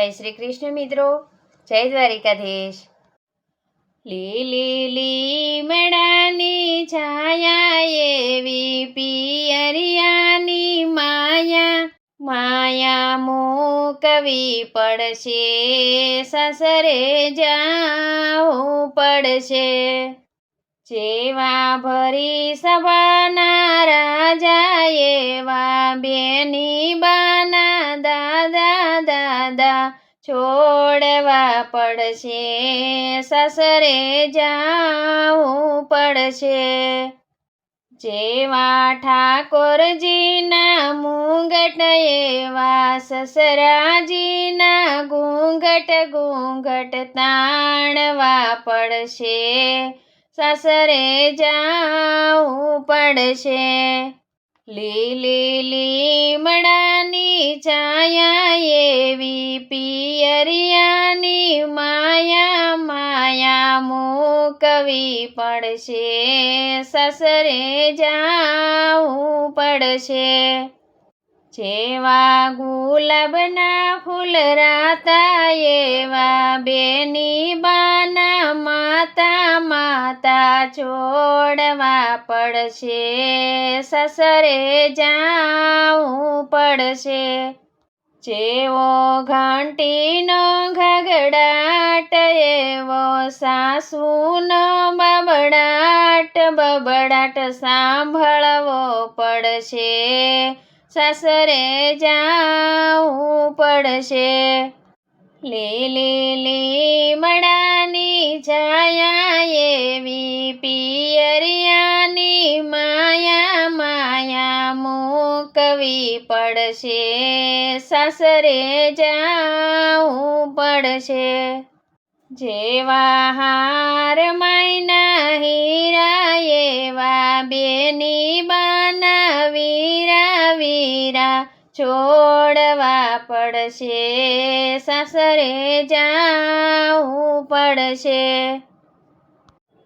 જય શ્રી કૃષ્ણ મિત્રો. જય દ્વારિકાધીશ. લીલી લીમડાની છાયા એવી પિયરિયાની માયા. માયા મૂકવી પડશે, સસરે જાવું પડશે. જેવા ભરી સભાના રાજા એવા બેની બાના છોડવા પડશે, સસરે જાવું પડશે. જેવા ઠાકોરજીના મુંગટ, એવા સસરાજીના ઘૂંઘટ ઘૂંઘટ તાણવા પડશે. સસરે જાવું પડશે. લીલી લીમડાની છાયા એવી પિયરિયાની માયા માયા મૂકવી પડશે સસરે જાવું પડશે જેવા ગુલાબના ફૂલ રાતા એવા બેની બાના માતા માતા છોડવા પડશે, સસરે જાવું પડશે. જેવો ઘંટીનો ઘગડાટ, એવો સાસુનો બબડાટ બબડાટ સાંભળવો પડશે. સાસરે જાવું પડશે. લીલી લીમડાની છાયા એવી પિયરિયાની માયા માયા મૂકવી પડશે સાસરે જાવું પડશે જેવા હાર પડશે, સાસરે જાવું પડશે.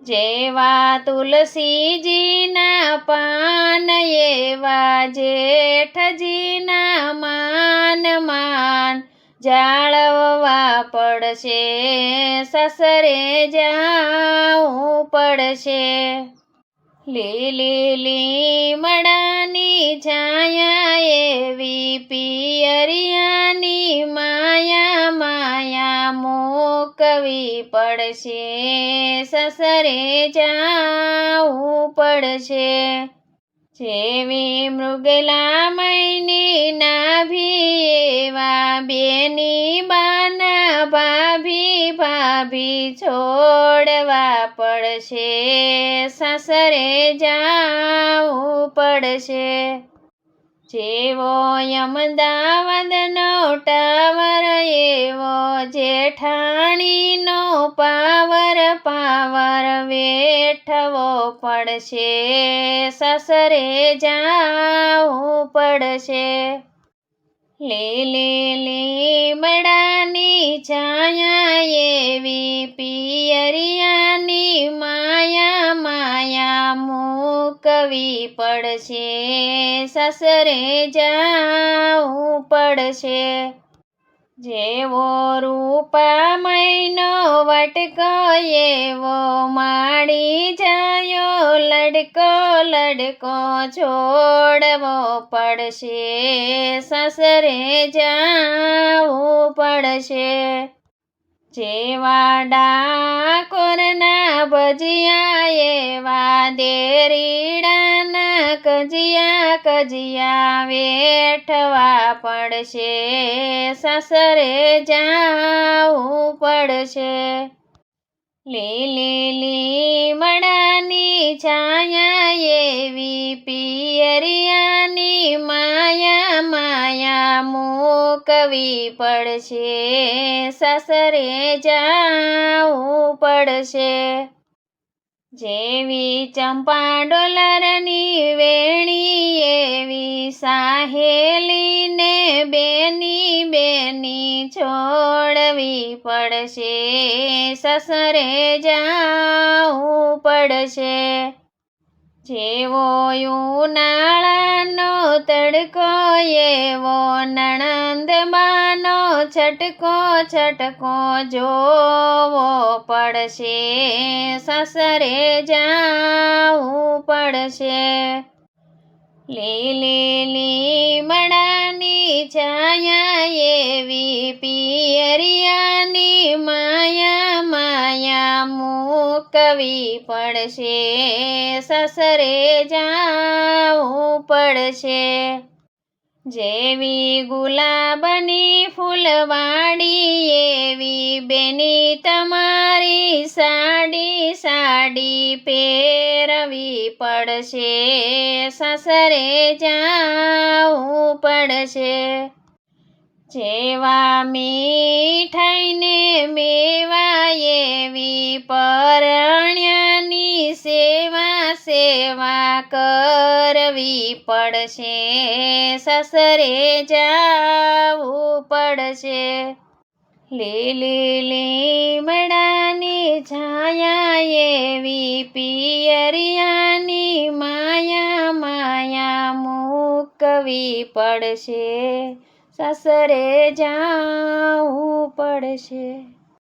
જેવા તુલસીજીના પાન, એવા જેઠજીના માન માન જાળવવા પડશે, સસરે જાવું પડશે. લીલી લીમડાની છાયા પડશે, સસરે જાવું પડશે. જેવી મૃગલા મૈની નાભી, એવા બેની બાના ભાભી ભાભી છોડવા પડશે. સાસરે જાવું પડશે. જેવો અમદાવાદનો ટાવર એવો જેઠાણીનો પાવર પાવર વેઠવો પડશે, સસરે જાવું પડશે. લીલી લીમડાની છાયા એવી પિયરિયાની માયા માયા મૂકવી પડશે, સસરે જાવું પડશે. જેવો રૂપા મહિનો વટકો, એવો માડી જાયો લડકો લડકો છોડવો પડશે. સસરે જાવું પડશે. જેવા ડાકોરના ભજીયા એવા દેરીડાના કજિયા કજિયા વેઠવા પડશે. સસરે જાવું પડશે. લીલી છાયા એવી પિયરિયાની માયા માયા મૂકવી પડશે સસરે જાવું પડશે જેવી ચંપા ડોલરની વેણી એવી સાહેલીને બેની બેની છોડવી પડશે. સસરે જાવું પડશે. જેવો ઉનાળાનો તડકો, એવો નણંદબાનો છટકો છટકો જોવો પડશે. સસરે જાવું પડશે. લીલી લીમડાની છાયા એવી પિયરિયાની માયા મૂકવી પડશે, સસરે જાવું પડશે. જેવી ગુલાબની ફૂલવાડી, એવી બેની તમારી સાડી સાડી પહેરવી પડશે. સસરે જાવું પડશે. જેવા મીઠાઈને મેવા એવી પરણ્યની સેવા સેવા કરવી પડશે. સસરે જાવું પડશે. લીલી લીમડાની છાયા એવી પિયરિયાની માયા માયા મૂકવી પડશે. સસરે જાવું પડશે.